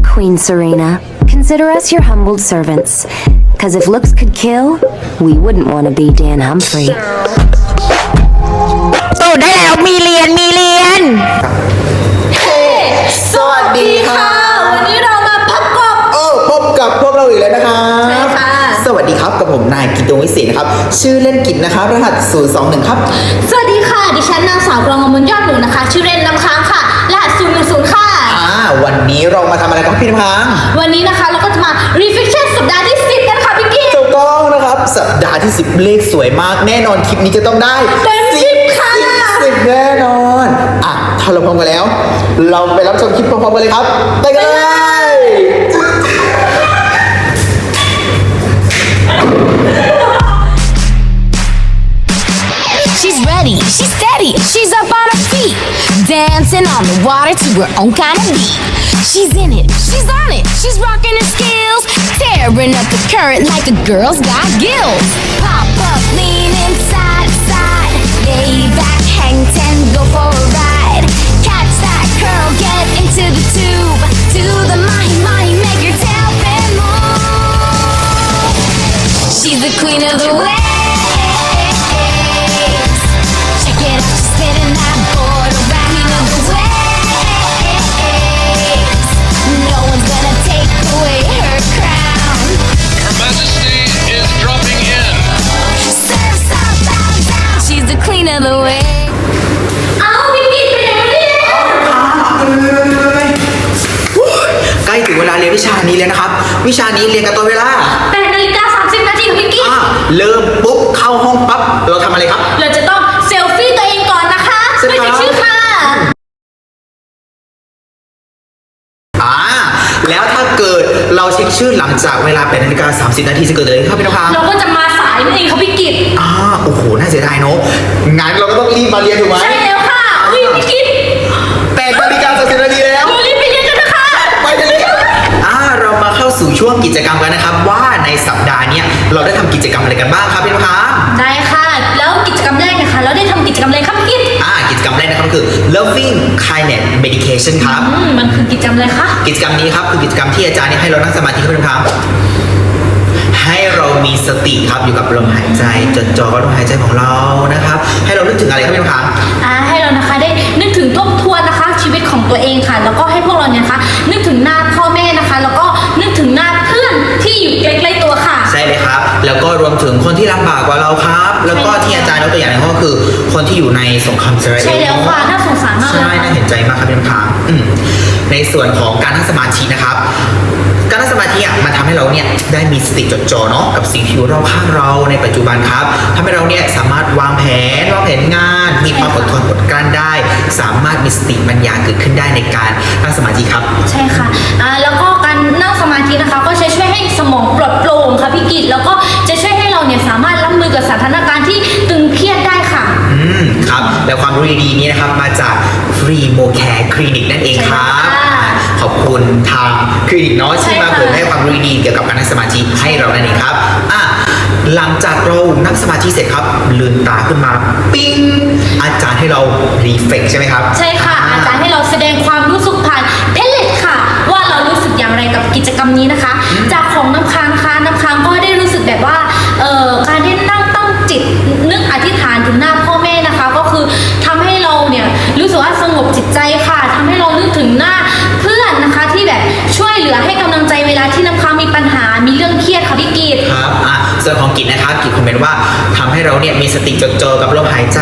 Welcome back, Queen Serena. Consider us your humbled servants. Cause if looks could kill, we wouldn't want to be Dan Humphrey. ตูดได้แล้วมีเรียนมีเรียน สวัสดีค่ะ วันนี้เรามาพักกบเออพบกับพวกเราอีกแล้วนะคะใช่ค่ะ สวัสดีครับกับผมนายกิตตงวิเศษนะครับ ชื่อเล่นกิจนะครับ รหัส 021 ครับ สวัสดีค่ะ ดิฉันนางสาวกรองอมลยอดหนูนะคะ ชื่อเล่นน้ำค้างค่ะ รหัสศูนย์หนึ่งศูนย์ค่ะ อ่า วันนี้เรามาทำอะไรกันพี่นพังวันนี้นะคะเราก็จะมา reflection สัปดาห์ที่ 10 กันค่ะพี่กิ๊ก ถูกต้องนะครับ สัปดาห์ที่ 10 เลขสวยมาก แน่นอนคลิปนี้จะต้องได้เต็ม10ค่ะ10 10แน่นอนอะถ้าเราพร้อมกันแล้ว เราไปรับชมคลิปพร้อมๆกันเลยครับ ไปกันเลย She's ready, she's steady, she's up on her feet, dancing on the water to her own kind of beat. She's in it, she's on it, she's rocking her skills, tearing up the current like a girl's got gills. Pop up, lean inside side, lay back, hang ten, go for a ride. Catch that curl, get into the tube, do the mahi mahi, make your tail fin move. She's the queen of the waves. วนะครับวิชานี้เรียนกันตอนเวลาแปดนาฬิกาสามสิบนาทีค่ะพี่กิ๊กอ่าเริ่มปุ๊บเข้าห้องปั๊บเราทำอะไรครับ เราจะต้องเซลฟี่ตัวเองก่อนนะคะใช่เพื่อครับเช็คชื่อค่ะ อ่าแล้วถ้าเกิดเราเช็คชื่อหลังจากเวลา8นาฬิกา30 นาทีจะเกิดอะไรขึ้นครับพี่นภา เราก็ กิจกรรมอะไรกันบ้างครับพี่นภาได้ค่ะ แล้วกิจกรรมแรกเนะคะ เราได้ทำกิจกรรมอะไรครับพี่กิ๊กอ่ากิจกรรมแรกนะครับก็คือ loving kindness medication ครับ อืมมันคือกิจกรรมอะไรคะ กิจกรรมนี้ครับคือกิจกรรมที่อาจารย์เนี่ยให้เรานั่งสมาธิครับพี่นภาให้เรามีสติครับอยู่กับลมหายใจจดจ่อกับลมหายใจของเรานะครับ ให้เรานึกถึงอะไรครับพี่นภาอ่าให้เรานะคะได้นึกถึงทบทวนนะคะ ชีวิตของตัวเองค่ะ แล้วก็ให้พวกเราเนี่ยนะคะ นึกถึงหน้าพ่อแม่นะคะ แล้วก็นึกถึงหน้าเพื่อนที่อยู่ใก แล้วก็รวมถึงคนที่ลำบากกว่าเราครับ แล้วก็ที่อาจารย์ยกตัวอย่างหนึงก็คือ คนที่อยู่ในสงครามอิสราเอลใช่แล้วค่ะน่าสงสารมากเลยใช่ค่ะน่าเห็นใจมากครับพี่น้ำค้างอืมในส่วนของการนั่งสมาธินะครับการนั่งสมาธิอะมันทำให้เราเนี่ยได้มีสติจดจ่อเนาะกับสิ่งที่อยู่รอบข้างเราในปัจจุบันครับทำให้เราเนี่ยสามารถวางแผนวางแผนงาน มีความอดทนอดกลั้นได้ สามารถมีสติปัญญาเกิดขึ้นได้ในการนั่งสมาธิครับ ใช่ค่ะอ่าแล้วก็ การนั่งสมาธินะคะ ก็จะช่วยให้สมองปลอดโปร่งค่ะพี่กิตแล้วก็จะช่วยให้เราเนี่ยสามารถรับมือกับสถานการณ์ที่ตึงเครียดได้ค่ะ อืมครับแล้วความรู้ดีๆนี้นะครับมาจากฟรีโมแคร์คลินิกนั่นเองครับใช่ค่ะขอบคุณทางคลินิกเนาะที่มาใช่ค่ะ เผยแพร่ความรู้ดีๆเกี่ยวกับการนั่งสมาธิให้เรานั่นเองครับอะหลังจากเรานั่งสมาธิเสร็จครับลืมตาขึ้นมาปิ้งอาจารย์ให้เรารีเฟกใช่ไหมครับ ใช่ค่ะ อาจารย์ให้เราแสดงความรู้สึก กับกิจกรรมนี้นะคะ จากของน้ำค้างนะคะน้ำค้างก็ได้รู้สึกแบบว่าเอ่อการได้นั่งตั้งจิตนึกอธิษฐานถึงหน้าพ่อแม่นะคะ ก็คือทำให้เราเนี่ยรู้สึกว่าสงบจิตใจค่ะทำให้เรานึกถึงหน้าเพื่อนนะคะที่แบบช่วยเหลือให้กำลังใจเวลาที่น้ำค้างมีปัญหา มีเรื่องเครียดค่ะพี่กีดครับอะ ส่วนของกิจนะครับกิจคอมเมนต์ว่าทำให้เราเนี่ยมีสติจดจ่อกับลมหายใจ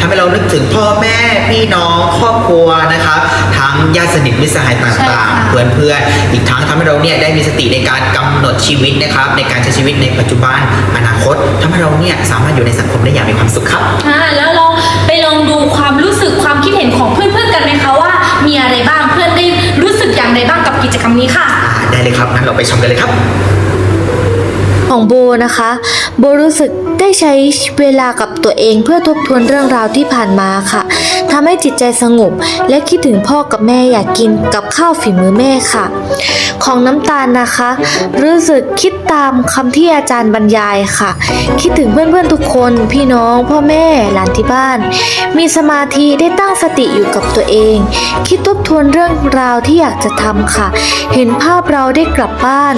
ทำให้เรานึกถึงพ่อแม่พี่น้องครอบครัวนะครับทั้งญาติสนิทมิตรสหายตใช่่างค่ะๆเพื่อนๆอีกทั้งทำให้เราเนี่ยได้มีสติในการกำหนดชีวิตนะครับในการใช้ชีวิตในปัจจุบันอนาคตทำให้เราเนี่ยสามารถอยู่ในสังคมได้อย่างมีความสุขครับอ่าแล้วเราไปลองดูความรู้สึกความคิดเห็นของเพื่อนๆกันไหมคะว่ามีอะไรบ้างเพื่อนได้รู้สึกอย่างไรบ้างกับกิจกรรมนี้ค่ะอ่าได้เลยครับงั้นเราไปชมกันเลยครับ ของโบนะคะ โบรู้สึก ได้ใช้เวลากับตัวเองเพื่อทบทวนเรื่องราวที่ผ่านมาค่ะทำให้จิตใจสงบ และคิดถึงพ่อกับแม่อยากกินกับข้าวฝีมือแม่ค่ะ ของน้ำตาลนะคะ รู้สึกคิดตามคำที่อาจารย์บรรยายค่ะ คิดถึงเพื่อนๆทุกคน พี่น้อง พ่อแม่หลานที่บ้าน มีสมาธิได้ตั้งสติอยู่กับตัวเอง คิดทบทวนเรื่องราวที่อยากจะทำค่ะ เห็นภาพเราได้กลับบ้าน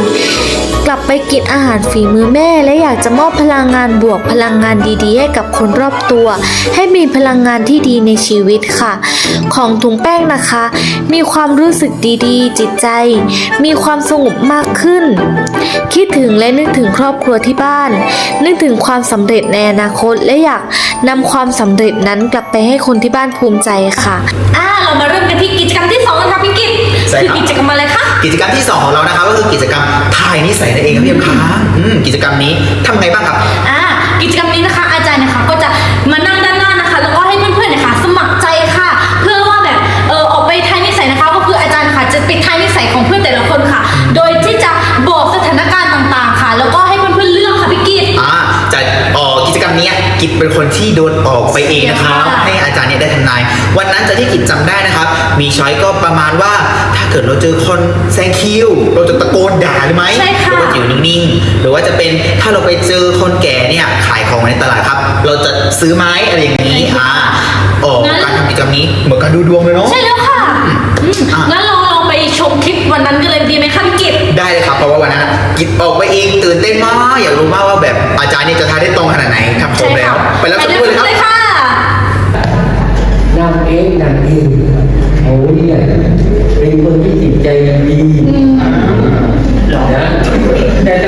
กลับไปกินอาหารฝีมือแม่และอยากจะมอบพลังงานบวกพลังงานดีๆ ให้กับคนรอบตัว ให้มีพลังงานที่ดีในชีวิตค่ะ ของถุงแป้งนะคะ มีความรู้สึกดีๆ จิตใจ มีความสงบมากขึ้น คิดถึงและนึกถึงครอบครัวที่บ้าน นึกถึงความสำเร็จในอนาคตและอยากนำความสำเร็จนั้นกลับไปให้คนที่บ้านภูมิใจค่ะอ่าเรามาเริ่มกันที่กิจกรรมที่สองกันค่ะพี่กิตใช่คือครับกิจกรรมอะไรคะกิจกรรมที่ 2 ของเรานะครับก็คือกิจกรรมทายนิสัยนั่นเองครับพี่เอ็มครับอืมกิจกรรมนี้ทำไงบ้างครับอ่า กิจกรรมนี้นะคะ เป็นคนที่โดนออกไปเองนะครับค่ะให้อาจารย์เนี่ยได้ทำนาย วันนั้นจะที่กิจจำได้นะครับ มีช้อยก็ประมาณว่าถ้าเกิดเราเจอคนแซงคิวเราจะตะโกนด่าหรือไหมใช่ค่ะหรือว่าจะอยู่นิ่งๆหรือว่าจะเป็นถ้าเราไปเจอคนแก่เนี่ยขายของในตลาดครับ เราจะซื้อไม้อะไรอย่างนี้อ่าออกการทำกิจกรรมนี้เหมือนการดูดวงเลยเนาะใช่แล้วค่ะอืมอะงั้นเราลองไปช มคลิปวันนั้นกันเลยดีไหมคะพี่กิตได้เลยครับเพราะว่าวันนั้นอะกิจออกไปเองตื่นเต้นมากอยากรู้มากว่าแบบอาจารย์เนี่ยจะทายได้ตรงขนาดไหนครับผมแล้ว ไปแล้วสักครู่เลยครับเลยค่ะนางเอกนางเอกเขาเนี่ยเป็นคนที่จิตใจดีหรอนะแต่แต่ว่าถ้า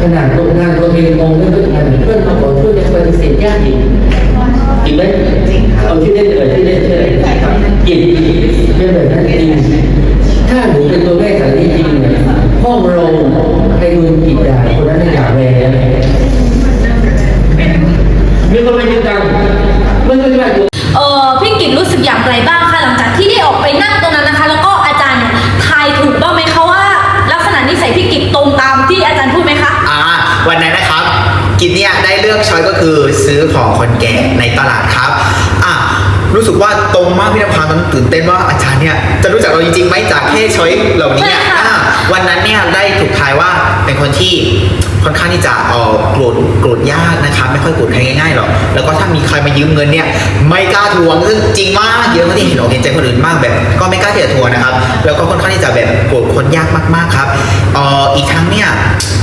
ขนาดตัวงานตัวเองงงไม่ถึงงานเพื่อนมาบอกช่วยยังปฏิเสธยากอีกจริงไหมเอาที่เล่นเลยที่เล่นเลยจริงเป็น ของคนแก่ในตลาดครับอะรู้สึกว่าตรงมากพี่นภาตอนนนตื่นเต้นว่าอาจารย์เนี่ยจะรู้จักเราจริงๆไหมจากแค่ช้อยเหล่านี้เนี่ยใช่ค่ะอ่าวันนั้นเนี่ยได้ถูกทายว่าเป็นคนที่ค่อนข้างที่จะเออโกรธโกรธยากนะครับไม่ค่อยโกรธใครง่ายๆหรอกแล้วก็ถ้ามีใครมายืมเงินเนี่ยไม่กล้าทวงซึ่งจริงมากเยอะมากที่เห็นอกเห็นใจคนอื่นมากแบบ ก็ไม่ กล้าที่จะทวงนะครับ แล้วก็ค่อนข้างที่จะแบบโกรธคนยากมากๆครับเอ่ออีกทั้งเนี่ย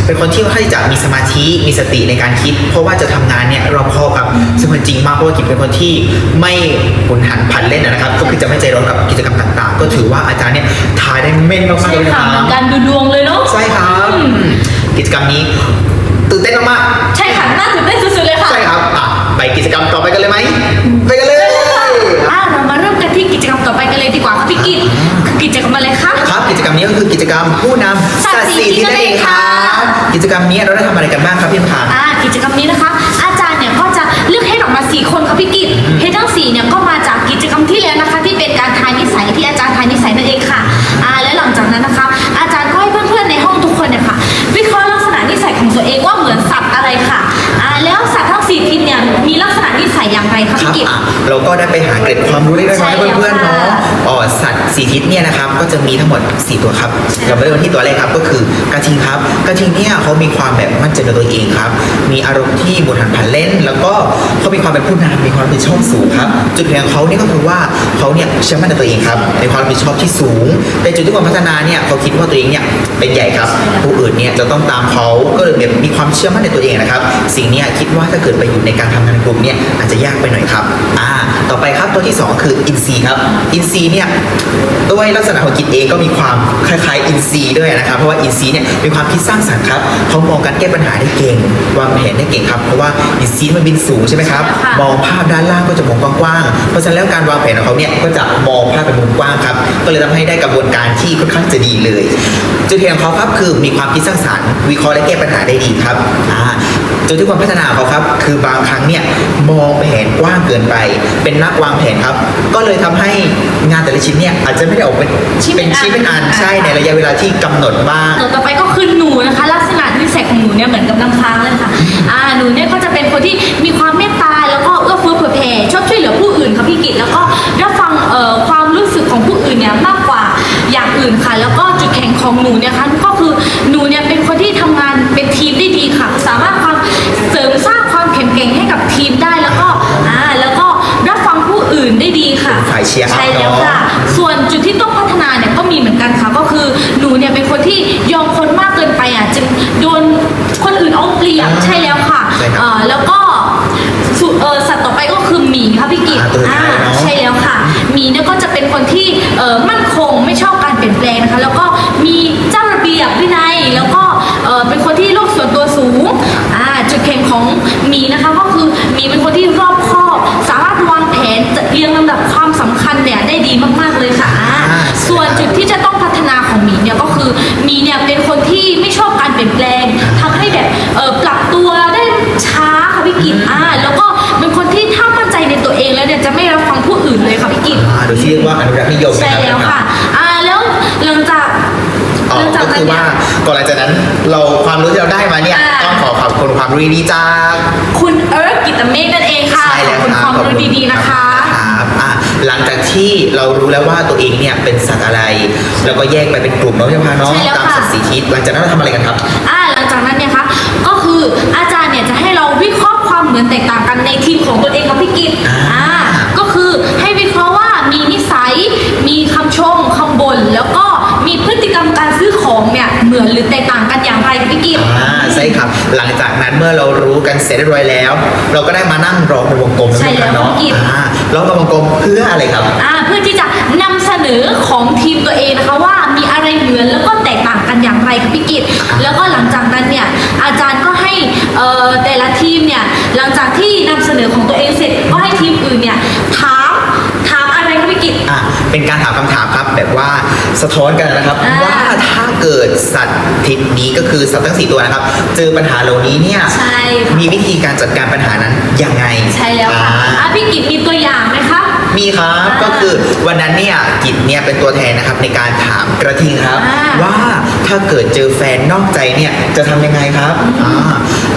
เป็นคนที่ค่อนข้างที่จะมีสมาธิมีสติในการคิด เพราะว่าจะทำงานเนี่ยรอบคอบครับซึ่งมันจริงมากเพราะว่ากิจเป็นคนที่ไม่หุนหันพลันเล่นนะครับ ก็คือจะไม่ใจร้อนกับกิจกรรมต่าง ๆ ก็ถือว่าอาจารย์เนี่ยทายได้แม่นมากๆใช่เลยนะค่ะคเหมืรัอนบการดูดวงเลยเนาะใช่ครับอืมกิจกรรมนี้ตื่นเต้นมากใช่ค่ะน่าตื่นเต้นสุดๆเลยๆค่ะใช่ครับอะไปกิจกรรมต่อไปกันเลยไหมไป จกรรมผู้นำสัตว์สีที่นั่นเองค่ะ กิจกรรมนี้เราได้ทำอะไรกันบ้างครับพี่พาอ่ากิจกรรมนี้นะคะ อาจารย์เนี่ยก็จะเลือกให้ออกมาสี่คนค่ะพี่กิตเฮดทั้งสี่เนี่ยก็มาจากกิจกรรมที่แล้วนะคะ ที่เป็นการทายนิสัยที่อาจารย์ทายนิสัยนั่นเองค่ะอ่าและหลังจากนั้นนะคะ อาจารย์ก็ให้เพื่อนๆในห้องทุกคนเนี่ยค่ะวิเคราะห์ลักษณะนิสัยของตัวเองว่าเหมือนสัตว์อะไรค่ะอ่าแล้วสัตว์ทั้งสี่ทิศเนี่ยมีลักษณะนิสัยอย่างไรคะครัพี่บกิตอะเราก็ได้ไปหาเกร็ดความรู้เล็กๆใช่น้อยๆให้เพื่อนๆแล้วเนาะค่ะ อ๋อสัตว์สีทิศเนี่ยนะครับก็จะมีทั้งหมด 4 ตัวครับเราไปเริ่มที่ตัวแรกครับก็คือกระทิงครับกระทิงเนี่ยเขามีความแบบมั่นใจในตัวเองครับ มีอารมณ์ที่บุญหันผันเล่น แล้วก็เขามีความเป็นผู้นำมีความรับผิดชอบสูงครับจุดเด่นของเขาเนี่ยก็คือว่าเขาเนี่ยเชื่อมั่นในตัวเองครับมีความรับผิดชอบที่สูงแต่จุดที่ควรพัฒนาเนี่ยเขาคิดว่าตัวเองเนี่ยเป็นใหญ่ครับ ผู้อื่นเนี่ยจะต้องตามเขาก็เลยแบบมีความเชื่อมั่นในตัวเองนะครับ สิ่งนี้คิดว่าถ้าเกิดไปอยู่ในการทำงานกลุ่มเนี่ยอาจจะยากไปหน่อยครับอ่า ต่อไปครับตัวที่ 2 คืออินซีครับ อินซีเนี่ยด้วยลักษณะของกิจเองก็มีความคล้ายๆอินซีด้วยนะครับ เพราะว่าอินซีเนี่ยมีความคิดสร้างสรรค์ครับเขามองการแก้ปัญหาได้เก่งวางแผนได้เก่งครับ เพราะว่าอินซีมันบินสูงใช่ไหมครับใช่ค่ะมองภาพด้านล่างก็จะมองกว้างๆ เพราะฉะนั้นแล้วการวางแผนของเขาเนี่ยก็จะมองภาพเป็นมุมกว้างครับ ก็เลยทำให้ได้กระบวนการที่ค่อนข้างจะดีเลย จุดเด่นของเขาครับคือมีความคิดสร้างสรรค์ วิเคราะห์และแก้ปัญหาได้ดีครับอ่า จุดที่ความพัฒนาของเขาครับ คือบางครั้งเนี่ยมองแผนกว้างเกินไป เป็นนักวางแผนครับ ก็เลยทำให้งานแต่ละชิ้นเนี่ยอาจจะไม่ได้ออกเป็นชิ้นเป็เป็นนชิ้นเป็นอันอันใช่ในระยะเวลาที่กำหนดบ้างตัวต่อไปก็คือหนูนะคะ ลักษณะนิสัยของหนูเนี่ยเหมือนกับน้ำค้างเลยค่ะอ่าหนูเนี่ยก็จะเป็นคนที่มีความเมตตาแล้วก็เอื้อเฟื้อเผื่อแผ่ชอบช่วยเหลือผู้อื่นค่ะพี่กิตแล้วก็รับฟังเอ่อความรู้สึกของผู้อื่นเนี่ยมากกว่าอย่างอื่นค่ะ แล้วก็จุดแข็งของหนูเนี่ยค่ะก็คือหนูเนี่ยเป็นคนที่ทำงานเป็นทีมได้ดีค่ะ สามารถความเสริมสร้างความแข็งแกร่งให้กับทีมได้แล้วก็อ่าแล้วก็รับฟังผู้อื่นได้ดีค่ะฝ่ายเชียร์อัพใช่แล้วเนอะค่ะส่วนจุดที่ต้องพัฒนาเนี่ยก็มีเหมือนกันค่ะก็คือหนูเนี่ยเป็นคนที่ยอมคนมากเกินไปอะจึงโดนคนอื่นเอาเปรียบอ่าใช่แล้วค่ะใช่ครับเอ่อแล้วก็สุเออสัตว์ต่อไปก็คือหมีค่ะพี่กิตอ่าตัวสุดท้ายเนอะ ใช่แล้วค่ะหมีเนี่ยก็จะเป็นคนที่เออมั่นคงไม่ชอบการเปลี่ยนแปลงนะคะ แล้วก็ พี่กิตอ่าโดยที่เรียกว่าอนุรักษ์นิยมใช่นะครับ แล้วค่ะอ่าแล้วหลังจากอ๋อหลังจากก็นั้คืนอเนี่ว่าย ก่อนหลังจากนั้นเราความรู้ที่เราได้มาเนี่ยอ่า ต้องขอขอบคุณความรู้ดีๆจาก คุณเอิร์ธกิตเมฆนั่นเองค่ะใช่ขแล้อบวคุณคครับวามขอบรู้ณดีๆนะคะ ครับอะหลังจากที่เรารู้แล้วว่าตัวเองเนี่ยเป็นสัตว์อะไร แล้วก็แยกไปเป็นกลุ่มเนาะพี่พาเนาะใช่แล้วตามค่ะ สัตว์สีทิศหลังจากนั้นเราทำอะไรกันครับ อ่าหลังจากนั้นเนี่ยคะก็คืออาจารย์เนี่ยจะให้เราวิเคราะห์ความเหมือนแตกต่างกันในทีมของตัวเองครับพี่กิตอ่าอ่าก็คือให้วิเคราะห์ว่า มีนิสัย มีคำชมคำบ่นแล้วก็มีพฤติกรรมการซื้อของเนี่ยเหมือนหรือแตกต่างกันอย่างไรครับพี่กิตอ่าใช่ครับ หลังจากนั้นเมื่อเรารู้กันเสร็จเรียบร้อยแล้ว เราก็ได้มานั่งร้องในวงกลมใช่แล้วเนาะพี่กิตอ่าร้องในวงกลมเพื่ออะไรครับอ่าเพื่อที่จะนำเสนอของทีมตัวเองนะคะว่ามีอะไรเหมือนแล้วก็แตกต่างกันอย่างไรครับพี่กิตแล้วก็หลังจากนั้นเนี่ยอาจารย์ก็ให้เอ่อแต่ละทีมเนี่ยหลังจากที่นำเสนอของตัวเองเสร็จก็ให้ทีมอื่นเนี่ยถา กิตอะเป็นการถามคำถามครับแบบว่าสะท้อนกันนะครับ อ่าว่าถ้าเกิดสัตว์ทิศนี้ก็คือสัตว์ทั้งสี่ตัวนะครับ เจอปัญหาเหล่านี้เนี่ยใช่ค่ะ มีวิธีการจัดการปัญหานั้นยังไงใช่แล้วค่ะอ่า อะพี่กิตมีตัวอย่างไหมคะ มีครับ อ่าก็คือวันนั้นเนี่ยกิจเนี่ยเป็นตัวแทนนะครับในการถามกระทิงครับ อ่าว่าถ้าเกิดเจอแฟนนอกใจเนี่ยจะทำยังไงครับอ่า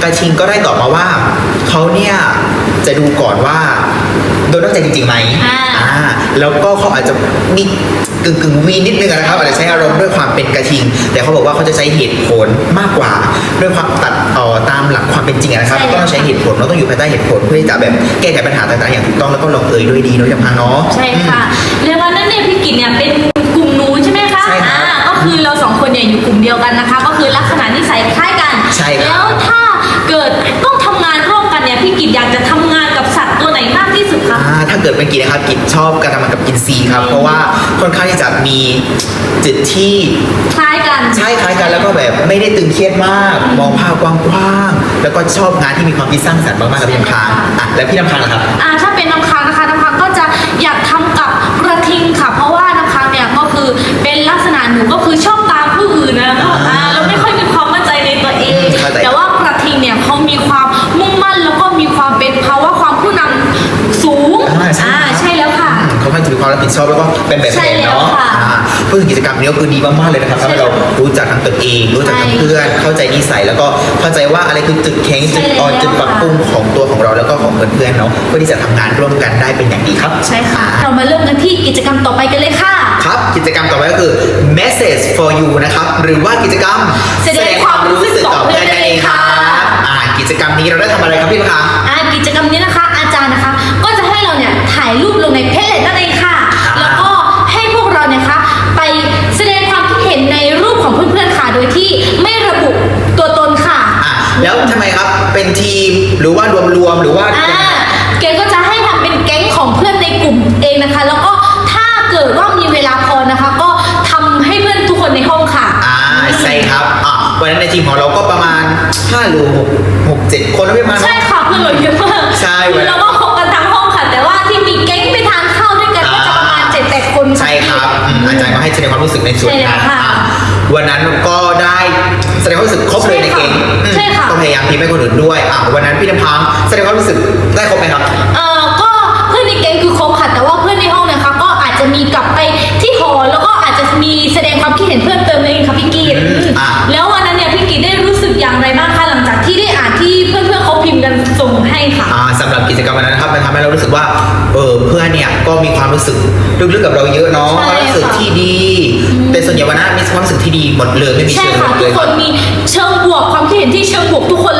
กระทิงก็ได้ตอบมาว่าเขาเนี่ยจะดูก่อนว่าโดนนอกใจจริงๆไหมอ่า อ่าแล้วก็เขาอาจจะมีกึ่งกึ่งๆวีนิดนึงนะครับอาจจะใช้อารมณ์ด้วยความเป็นกระทิง แต่เขาบอกว่าเขาจะใช้เหตุผลมากกว่าด้วยความตัดต่อตามหลักความเป็นจริงอะนะครับ ใช่ก็ต้องใช้เหตุผลเราต้องอยู่ภายใต้เหตุผลเพื่อที่จะแบบแก้ไขปัญหาต่างๆอย่างถูกต้องแล้วก็ลงเอยด้วยดีเนาะอย่างพังเนาะ ใช่ค่ะในวันนั้นเนี่ยพี่กิตเนี่ยเป็นกลุ่มหนูใช่ไหมคะใช่ครับอ่าก็คือเราสองคนเนี่ยอยู่กลุ่มเดียวกันนะคะ ก็คือลักษณะนิสัยคล้ายกัน ใช่ครับแล้วถ้าเกิดต้องทำงานร่วม กันเนี่ยพี่กิตอยากจะทำงานกับสัตว์ตัวไหนมากที่สุดคะ อ่าถ้าเกิดเป็นกิจนะครับกิจชอบการทำงานกับกินซีครับ เพราะว่าค่อนข้างที่จะมีจุดที่คล้ายกัน ใช่คล้ายกันแล้วก็แบบไม่ได้ตึงเครียดมาก มองภาพกว้างๆแล้วก็ชอบงานที่มีความคิดสร้างสรรค์มากๆกับพี่น้ำค้างอะแล้วพี่น้ำค้างล่ะครับ อ่าถ้าเป็นน้ำ ชอบแล้วก็เป็นแบบใช่แผนแล้วเนาะค่ะอ่าพูดถึงกิจกรรมนี้ก็คือดีมากๆเลยนะครับทำให้เรารู้จักทั้งตนเอง รู้จักทั้งใช่เพื่อนเข้าใจนิสัยแล้วก็เข้าใจว่าอะไรคือจุดแข็งจุดอ่อนใช่แล้วจุดปรับปรุงของตัวของเราแล้วก็ของเพื่อนๆเนาะเพื่อที่จะทำงานร่วมกันได้เป็นอย่างดีครับ ใช่ค่ะ เรามาเริ่มกันที่กิจกรรมต่อไปกันเลยค่ะ ครับ กิจกรรมต่อไปก็คือ message for you นะครับหรือว่ากิจกรรมแสดงความรู้สึกต่อเพื่อนนั่นเองครับอ่ากิจกรรมนี้เราได้ทำอะไรครับพี่ลูกค้าอ่ากิจกรรมนี้นะคะ อาจารย์นะคะ ก็จะให้เราเนี่ยถ่ายรูปลงในเพจเลตนั่นเองค่ะอ่า แล้วก็ให้พวกเราเนี่ยคะไปแสดงความคิดเห็นในรูปของเพื่อนๆค่ะ โดยที่ไม่ระบุตัวตนค่ะ อะแล้วทำไมครับเป็นทีมหรือว่ารวมๆหรือว่าอ่าเกดก็จะให้ทำเป็นแก๊งของเพื่อน วยอะวันนั้นพี่น้ำพังแสดงความรู้สึกได้ครบไหมครับ เอ่อก็เพื่อนในแก๊งคือครบค่ะ แต่ว่าเพื่อนในห้องนะคะก็อาจจะมีกลับไปที่หอแล้วก็อาจจะมีแสดงความคิดเห็นเพิ่มเติมนั่นเองค่ะพี่กีดอืมอะ แล้ววันนั้นเนี่ยพี่กีดได้รู้สึกอย่างไรบ้างคะหลังจากที่ได้อ่านที่เพื่อนๆเขาพิมพ์กันส่งให้ค่ะ อ่าสำหรับกิจกรรมวันนั้นนะครับมันทำให้เรารู้สึกว่าเออเพื่อนเนี่ยก็มีความรู้สึกลึกๆกับเราเยอะเนาะใช่ความรู้สึกค่ะ ที่ดี แต่ส่วนใหญ่วันนั้นมีความรู้สึกที่ดีหมดเลยไม่มีใช่เชิงลค่ะบทุเลกยคนมีเชิงบวกความคิดเห็นที่เชิงบวกทุกคนเลยค่ะอืม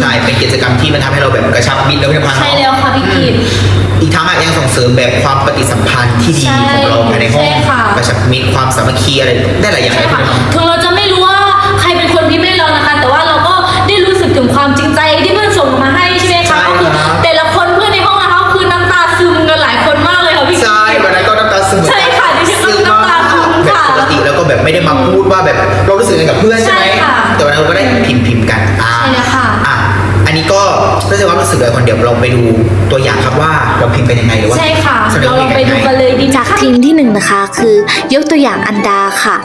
ใช่เป็นกิจกรรมที่มันทำให้เราแบบกระชับมิตรแล้วพี่น้ำพังใช่แล้วค่ะพี่กีดอีกทั้งอะยังส่งเสริมแบบความปฏิสัมพันธ์ที่ดีใช่ของเราภายในห้องใช่ค่ะ กระชับมิตรความสามัคคีอะไรได้หลายอย่างใช่เลยค่ะพี่น้ำพังถึงเราจะไม่รู้ว่าใครเป็นคนพิมพ์ให้เรานะคะ แต่ว่าเราก็ได้รู้สึกถึงความจริงใจที่เพื่อนส่งมาให้ใช่ไหมใช่คะก็คือครับแต่ละคนเพื่อนในห้องนะคะคือน้ำตาซึมกันหลายคนมากเลยค่ะพี่ใช่วันนั้นก็น้ำตาซึมเหมือนใช่กันค่ะดิฉันก็น้ำตาซึมแบบค่ะปกติแล้วก็แบบไม่ได้มาพูดว่าแบบเรารู้สึกยังไงกับเพื่อนใช่ไหมใช่ค่ะ แต่วันนั้นเราก็ได้พิม สึกเลยคนเดียวเราไปดูตัวอย่างครับว่าเราพิมพ์กันยังไงหรือว่าใช่ค่ะแสดงเราว่าลองไปพิดูมพ์กันยังไงเลยดีจากค่ะทีมที่หนึ่งนะคะคือยกตัวอย่างอันดาค่ะ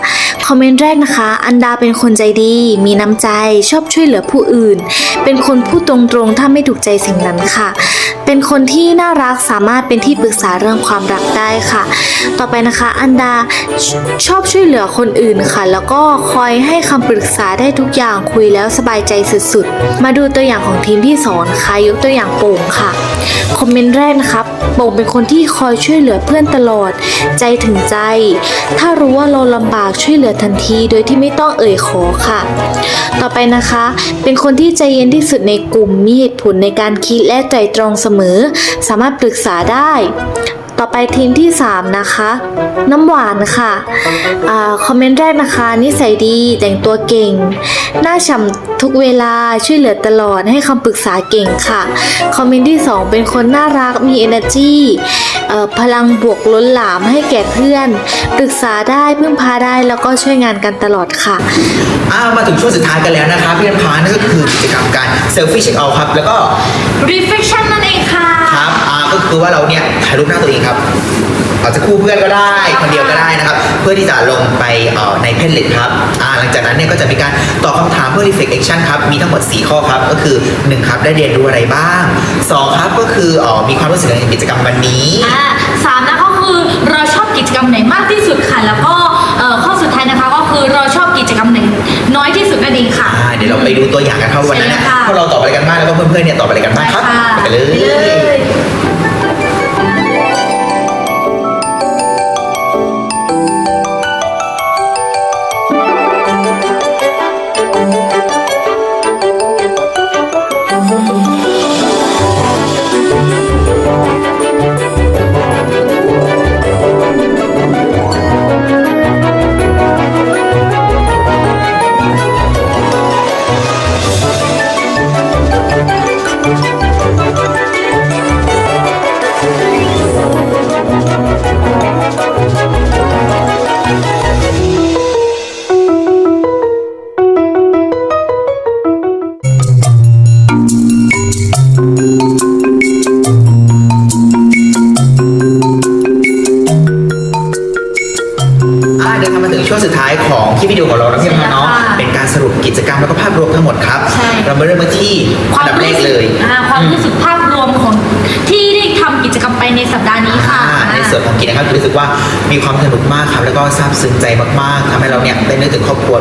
คอมเมนต์แรกนะคะ อันดาเป็นคนใจดี มีน้ำใจชอบช่วยเหลือผู้อื่น เป็นคนพูดตรงๆ ถ้าไม่ถูกใจสิ่งนั้นค่ะ เป็นคนที่น่ารักสามารถเป็นที่ปรึกษาเรื่องความรักได้ค่ะ ต่อไปนะคะอันดาชชอบช่วยเหลือคนอื่นค่ะ แล้วก็คอยให้คำปรึกษาได้ทุกอย่างคุยแล้วสบายใจสุดๆ มาดูตัวอย่างของทีมที่สองนะคะยกตัวอย่างโป่งค่ะ คอมเมนต์แรกนะครับโป่งเป็นคนที่คอยช่วยเหลือเพื่อนตลอด ใจถึงใจ ถ้ารู้ว่าเราลำบากช่วยเหลือทันทีโดยที่ไม่ต้องเอ่ยขอค่ะ ต่อไปนะคะ เป็นคนที่ใจเย็นที่สุดในกลุ่มมีเหตุผลในการคิดและใจตรองเสมอ สามารถปรึกษาได้ ต่อไปทีมที่ 3 นะคะ น้ำหวานค่ะอาคอมเมนต์แรกนะคะ นิสัยดีแต่งตัวเก่ง หน้าฉ่ำทุกเวลาช่วยเหลือตลอดให้คำปรึกษาเก่งค่ะ คอมเมนต์ที่ 2 เป็นคนน่ารักมี energy เอ่อพลังบวกล้นหลามให้แก่เพื่อน ปรึกษาได้พึ่งพาได้แล้วก็ช่วยงานกันตลอดค่ะอ้าวมาถึงช่วงสุดท้ายกันแล้วนะครับพี่น้ำพังนั่นก็คือกิจกรรมการเซลฟี่เช็คเอาท์ครับ แล้วก็ reflection นั่นเองค่ะครับอ่าก็คือว่าเราเนี่ยถ่ายรูปหน้าตัวเองครับอาจจะคู่เพื่อนก็ได้ คนเดียวก็ได้นะครับ เพื่อที่จะลงไปเอ่อในเพนเลตครับอ่าหลังจากนั้นเนี่ยก็จะมีการตอบคำถามเพื่อ reflect action ครับ มีทั้งหมด 4 ข้อครับ ก็คือ 1 ครับได้เรียนรู้อะไรบ้าง 2 ครับก็คือเอ่อมีความรู้สึกในกิจกรรมวันนี้อ่าสามนะคะคือเราชอบกิจกรรมไหนมากที่สุดค่ะ แล้วก็เอ่อข้อสุดท้ายนะคะก็คือเราชอบกิจกรรมไหนน้อยที่สุดนั่นเองค่ะอ่าเดี๋ยวเราไปดูตัวอย่างกันครับวันนั้นเนี่ยใช่ค่ะพวกเราตอบอะไรกันบ้างแล้วก็เพื่อนๆเนี่ยตอบอะไรกันบ้างครับไปค่ะไปเลย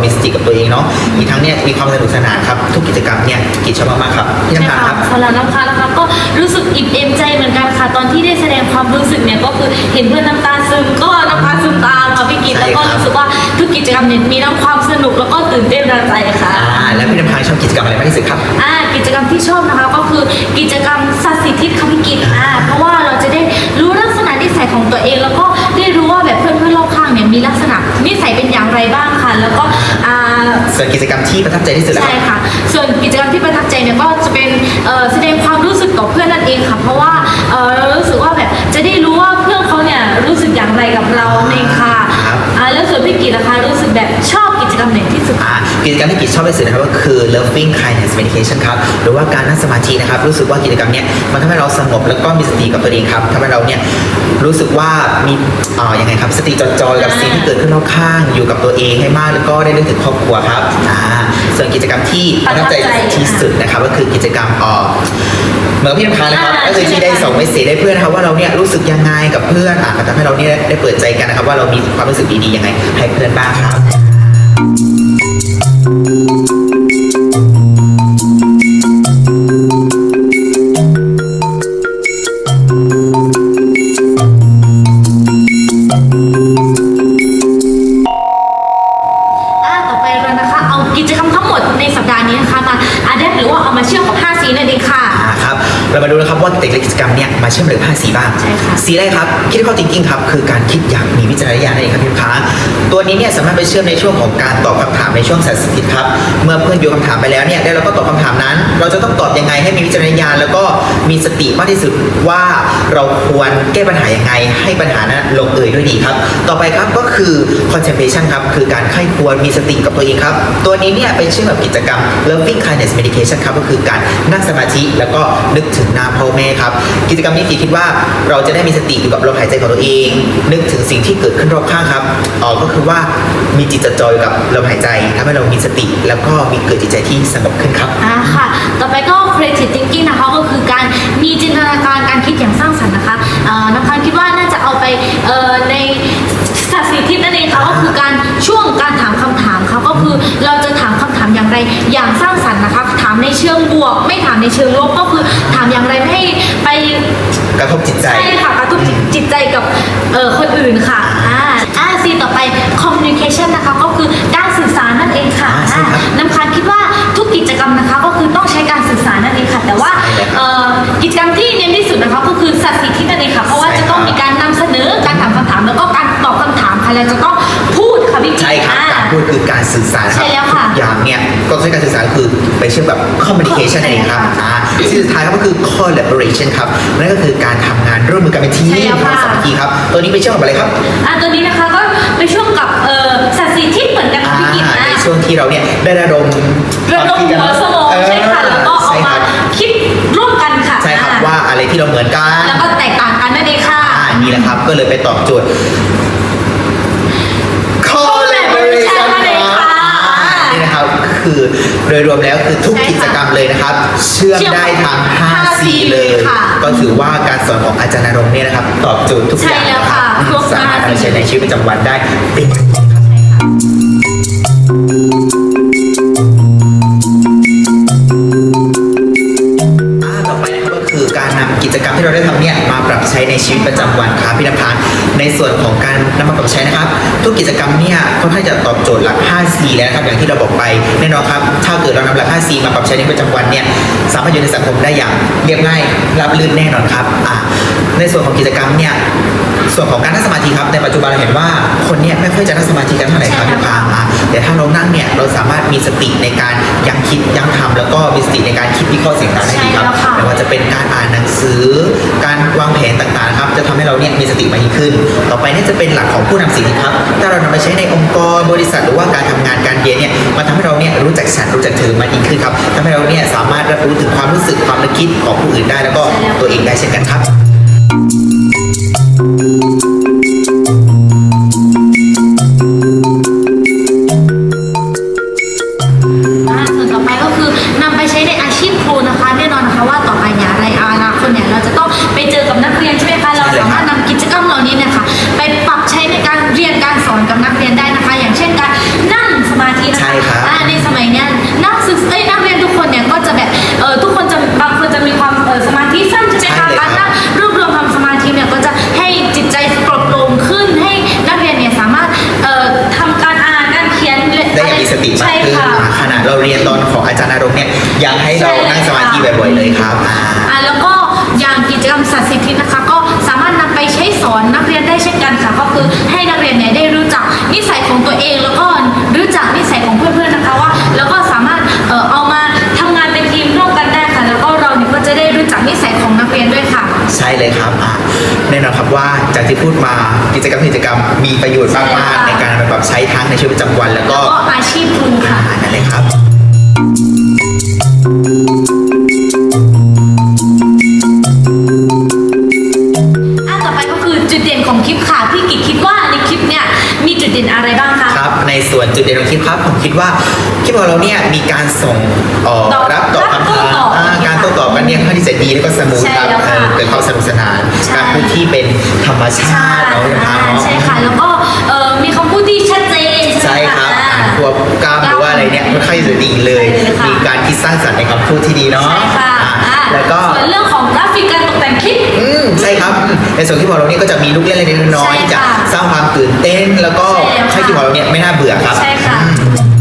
มีสติกับตัวเองเนาะอีกทั้งเนี่ยมีความสนุกสนานครับ ทุกกิจกรรมเนี่ยกิจชอบมากๆครับพี่ใช่น้ำตาลค่ะครับ สำหรับน้ำค้างนะคะก็รู้สึกอิ่มเอมใจเหมือนกันค่ะ ตอนที่ได้แสดงความรู้สึกเนี่ยก็คือเห็นเพื่อนน้ำตาซึมก็น้ำตาซึมตามค่ะพี่กิตใช่แล้วก็ครับ รู้สึกว่าทุกกิจกรรมเนี่ยมีทั้งความสนุกแล้วก็ตื่นเต้นระใจค่ะ อ่าแล้วพี่น้ำตาลชอบกิจกรรมอะไรมากที่สุดครับ อ่ากิจกรรมที่ชอบนะคะก็คือกิจกรรมสัตว์สิทธิคำกิจอ่าเพราะว่าเราจะได้รู้ลักษณะนิสัยของตัวเอง แล้วก็ได้รู้ว่าแบบเพื่อนเพื่อนๆรอบข้างเนี่ยมีลักษณะนิสัยเป็นอย่างไรบ้างค่ะ แล้วก็ส่วนกิจกรรมที่ประทับใจที่สุดใช่ค่ะ ส่วนกิจกรรมที่ประทับใจเนี่ยก็จะเป็นแสดงความรู้สึกต่อเพื่อนนั่นเองค่ะ เพราะว่าเรารู้สึกว่าแบบจะได้รู้ว่าเพื่อนเขาเนี่ยรู้สึกอย่างไรกับเราเองค่ะแล้วส่วนพี่กีนะคะรู้สึกแบบชอบ จกรรมที่กิจชอบที่สุดนะครับก็คือ loving kindness meditation ครับหรือว่าการนั่งสมาธินะครับรู้สึกว่ากิจกรรมเนี้ยมันทำให้เราสงบแล้วก็มีสติกับตัวเองครับทำให้เราเนี่ยรู้สึกว่ามีเอ่อยังไงครับสติจดจ่อกับสิ่งที่เกิดขึ้นรอบข้างอยู่กับตัวเองให้มากแล้วก็ได้นึกถึงครอบครัวครับอ่าส่วนกิจกรรมที่ประทับใจที่สุดนะครับก็คือกิจกรรมเอ่อเหมือนพี่น้ำค้างนะครับก็คือที่ได้ส่งเมสเซจให้เพื่อนนะครับว่าเราเนี่ยรู้สึกยังไงกับเพื่อนอะก็ทำให้เราเนี่ยได้เปิดใจกันนะครับว่าเรามีความรู้สึกดีๆยังไงให้เพื่อนบ้างครับ กครับคิดข้อ thinking ครับ คือการคิดอย่างมีวิจารณญาณนั่นเองครับพี่ลูกค้าต วนี้เนี่ยสามารถไปเชื่อมในช่วงของการตอบคำถามในช่วงสัตสิทธิ์ครับ เมื่อเพื่อนโยนคำถามไปแล้วเนี่ยแล้วเราก็ตอบคำถามนั้น เราจะต้องตอบยังไงให้มีวิจารณญาณแล้วก็มีสติมากที่สุดว่าเราควรแก้ปัญหายังไง ให้ปัญหานั้นลงเอยด้วยดีครับ ต่อไปครับก็คือ concentration ครับ คือการไข้ควรมีสติกับตัวเองครับ ตัวนี้เนี่ยเป็นชื่อแบบกิจกรรม loving kindness meditation ครับ ก็คือการนั่งสมาธิแล้วก็นึกถึงหน้าพ่อแม่ครับ กิจกรรมนี้ตีคิดว่าเราจะได้มีสติอยู่กับลมหายใจของตัวเอง นึกถึงสิ่งที่เกิดขึ้นรอบข้างครับอ๋อก็คือว่ามีจิตจดจ่ออยู่กับลมหายใจทำให้เรามีสติ แล้วก็มีเกิดจิตใจที่สงบขึ้นครับอ่าค่ะ ต่อไปก็ creative thinking นะคะก็คือการมีจินตนาการการคิดอย่างสร้างสรรค์นะคะเอ่อน้ำพันธ์คิดว่าน่าจะเอาไปเอ่อในสัตว์สีทิศนั่นเองค่ะก็คือการช่วงการถามคำถามค่ะก็คือเราจะถามคำถามอย่างไรอย่างสร้างสรรค์นะคะถามในเชิงบวก ไม่ถามในเชิงลบก็คือถามอย่างไรไม่ให้ไปกระทบจิตใจใช่ค่ะกระตุ้นจิตใจกับเอ่อคนอื่นค่ะอ่า อ่าซีต่อไป communication นะคะก็คือการสื่อสารนั่นเองค่ะอ่าใช่ครับอ่าน้ำค้างคิดว่าทุกกิจกรรมนะคะก็คือต้องใช้การสื่อสารนั่นเองค่ะ แต่ว่าใช่เลยครับเอ่อกิจกรรมที่เน้นที่สุดนะคะก็คือสัตว์สีที่นั่นเองค่ะเพราะว่าใช่จะต้องครับมีการนำเสนอการถามคำถามแล้วก็การตอบคำถามค่ะแล้วจะต้องพูดค่ะพี่กิ๊กใช่ครับ อ่า การพูดคือการสื่อสารครัใช่แล้วค่ะทุกอย่างเนี่ยก็ใช้การสื่อสารคือไปเชื่อมกับ communication นั่นเองครับใช่ค่ะอ่าที่สุดท้ายครับก็คือ collaboration ครับนั่นก็คือการทำงานร่วมมือกันเป็นทีมใช่แล้วค่ะสามัคคีครับ ตัวนี้ไปเชื่อมกับอะไรครับ อ่าตัวนี้นะคะก็ ไปช่วงกับเอ่อสัตว์สีที่เหมือนกันค่ะพี่กิ๊กอ่าอ่าในช่วงที่เราเนี่ยได้ระดมระดมหัวสมองใช่ค่ะแล้วก็เอาใช่คมารับคิดร่วมกันค่ะใช่ครับอ่ว่าอะไรที่เราเหมือนกัน แล้วก็แตกต่างกันนั่นเองค่ะอ่านี่แหละครับก็เลยไปตอบโจทย์ นี่นะครับคือโดยรวมแล้วคือทุกใช่ค่ะกิจกรรมเลยนะครับ เชื่อมเชื่อมได้ทั้งห้า5สี่4เลยค่ะก็ถือว่าการสอนของอาจารย์นรงค์เนี่ยนะครับ ตอบโจทย์ทุกอย่างใช่แล้วค่ะนรับครบสามารถห้าสี่เอาไปใช้ในชีวิตประจำวันได้เป็นอย่างดีครับ คือการนำกิจกรรมที่เราได้ทำเนี่ยมาปรับใช้ในชีวิตประจำวันครับพี่นภัสในส่วนของการนำมาปรับใช้นะครับ ทุกกิจกรรมเนี่ยค่อนข้างจะตอบโจทย์หลัก 5C แล้วนะครับอย่างที่เราบอกไปแน่นอนครับถ้าเกิดเรานำหลัก 5C มาปรับใช้ในประจำวันเนี่ยสามารถอยู่ในสังคมได้อย่างเรียบง่ายราบรื่นแน่นอนครับอ่าในส่วนของกิจกรรมเนี่ย ส่วนของการนั่งสมาธิครับในปัจจุบันเราเห็นว่าคนเนี่ยไม่ค่อยจะนั่งสมาธิกันเท่าไหร่ครับใช่พี่แล้วพาค่ะอะแต่ถ้าเรานั่งเนี่ยเราสามารถมีสติในการยั้งคิดยั้งทำแล้วก็มีสติในการคิดวิเคราะห์สิ่งต่างๆได้ดีครับใช่แล้วค่ะไม่ว่าจะเป็นการอ่านหนังสือ การวางแผนต่างๆนะครับจะทำให้เราเนี่ยมีสติมากยิ่งขึ้น ต่อไปเนี่ยจะเป็นหลักของผู้นำสิ่งครับ ถ้าเรานำไปใช้ในองค์กรบริษัทหรือว่าการทำงานการเรียนเนี่ยมันทำให้เราเนี่ยรู้จักฉันรู้จักเธอมากยิ่งขึ้นครับทำให้เราเนี่ยสามารถรับรู้ถึงความรู้สึกความนึกคิดของผู้อื่นได้ แล้วก็ตัวเองได้เช่นกันครับ ช่ช่เลยครับอะแน่นอนครับว่าจากที่พูดมากิจกรรมกิจกรรมมีประโยชน์มากๆในการนำไปปรับใช้ทั้งในชีวิตประจำวัน แล้วก็ก็อาชีพคุณค่ะ อ่านั่นเลยครับ อะต่อไปก็คือจุดเด่นของคลิปค่ะพี่กิจคิดว่าในคลิปเนี่ยมีจุดเด่นอะไรบ้างคะ ครับในส่วนจุดเด่นของคลิปครับผมคิดว่าคลิปของเราเนี่ยมีการส่งเอ่อตอบรับตอบรับคำโต้ถาม ตอบอ่าการโต้ตอบกันเนี่ยค่อนข้างที่จะดีแล้วก็สมูทใช่ครับแล้วค่ะเออเกิดความสนุกสนานใช่ การพูดที่เป็นธรรมชาติเนาะคุณอ่าทางเนาะใช่ค่ะ แล้วก็เอ่อมีคำพูดที่ชัดเจนใช่ไหมะครับอ่าอ่านควบกล้ามหรือว่าอะไรเนี่ยค่อนข้างจะดีเลย ใช่เลยค่ะ มีการคิดสร้างสรรค์ในคำพูดที่ดีเนาะใช่ค่ะอ่าอ่าแล้วก็ ส่วนเรื่องของกราฟิกการตกแต่งคลิป อืมใช่ครับอืมในส่วนที่ของเราเนี่ยก็จะมีลูกเล่นเล็กๆน้อยๆใช่ที่จะค่ะสร้างความตื่นเต้นแล้วก็ใช่แล้วค่ะให้ที่ของเราเนี่ยไม่น่าเบื่อครับใช่ค่ะเป็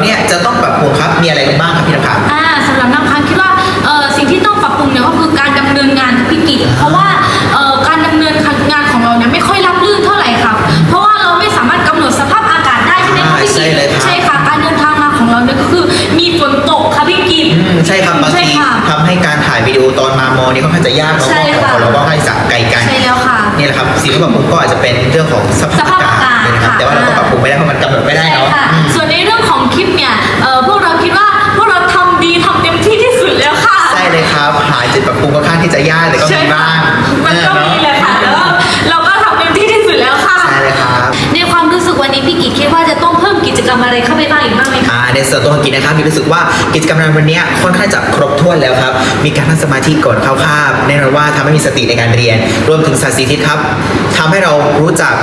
เราเนี่ยจะต้องปรับปรุงครับมีอะไรกันบ้างครับพี่นภาอ่าสำหรับน้ำค้างคิดว่าเอ่อสิ่งที่ต้องปรับปรุงเนี่ยก็คือการดำเนินงานพี่กิจเพราะว่าเอ่อการดำเนินงานของเราเนี่ยไม่ค่อยรับรื่นเท่าไหร่ครับ เพราะว่าเราไม่สามารถกำหนดสภาพอากาศได้ใช่ไหมคะพี่กิจใช่เลยครับใช่ค่ะการเดินทางมาของเราเนี่ยก็คือมีฝนตกค่ะพี่กิจ อืมใช่ครับบางใช่ทีค่ะทำให้การถ่ายวิดีโอตอนมามอนี่ค่อนข้างจะยากเนาะใช่เพราะค่ะของเราก็ค่อนข้างจะไกลกันใช่แล้วค่ะ นี่แหละครับสิ่งที่ปรับปรุงก็อาจจะเป็นเรื่องของสภาพสภาพอากาศ นะครับค่ะแต่ว่าเราก็ปรับปรุงไม่ได้เพราะมันกำหนดไม่ได้ใช่เนาะ ค่ะอืมส่วนในเรื่องของคลิปเนี่ยเอ่อพวกเราคิดว่าพวกเราทำดีทำเต็มที่ที่สุดแล้วค่ะ ใช่เลยครับ หาจุดปรับปรุงค่อนข้างที่จะยากแต่ก็มีบ้างมันก็มีแหละค่ะแล้วเราก็ทำเต็มที่ที่สุดแล้วค่ะ ใช่เลยครับ ในความรู้สึกวันนี้พี่กิจคิดว่าจะต้องเพิ่มกิจกรรมอะไรเข้าไปบ้างอีกบ้างไหมคะ อ่าในส่วนตัวของกิจนะครับมีรู้สึกว่ากิจกรรมในวันนี้ค่อนข้างจะครบถ้วนแล้วครับ มีการนั่งสมาธิก่อนเข้าคาบแน่นอนว่าทำให้มีสติในการเรียน รวมถึงสัตสีทิศครับ ทำให้เรารู้จัก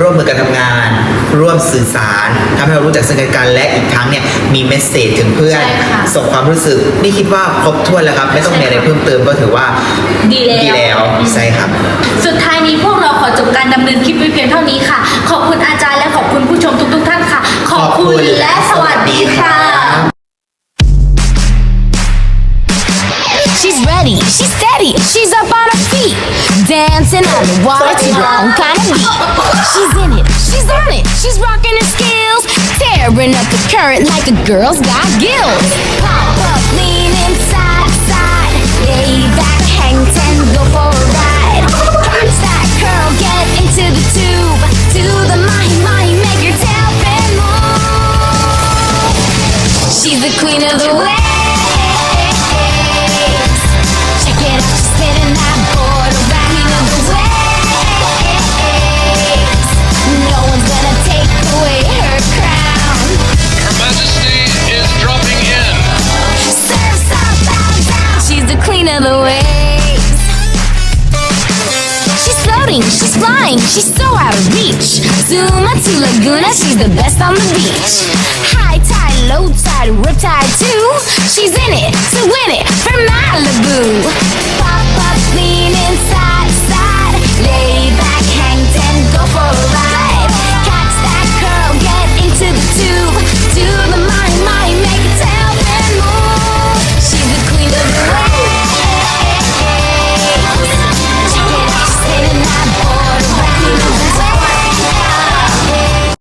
ร่วมมือกันทำงาน ร่วมสื่อสารทำให้เรารู้จักซึ่งกันและกันและอีกทั้งเนี่ยมีเมสเซจถึงเพื่อน ใช่ค่ะส่งความรู้สึก นี่คิดว่าครบถ้วนแล้วครับ ไม่ต้องมีอะไรเพิ่มเติมก็ถือว่าดีแล้วดีแล้วใช่ครับ สุดท้ายนี้พวกเราขอจบการดำเนินคลิปไว้เพียงเท่านี้ค่ะ ขอบคุณอาจารย์และขอบคุณผู้ชมทุกๆท่านค่ะ ขอบคุณและสวัสดีค่ะ ready, she's steady, she's up on her feet. Dancing on the water to her own kind of beat. She's in it, she's on it, she's rocking her skills. Tearing up the current like a girl's got gills. Pop up, lean inside, side. Lay back, hang ten, go for a ride. Punch that curl, get into the tube. Do the mahi mahi, make your tail fin move. She's the queen of the waves. The best on the beach. High tide, low tide, rip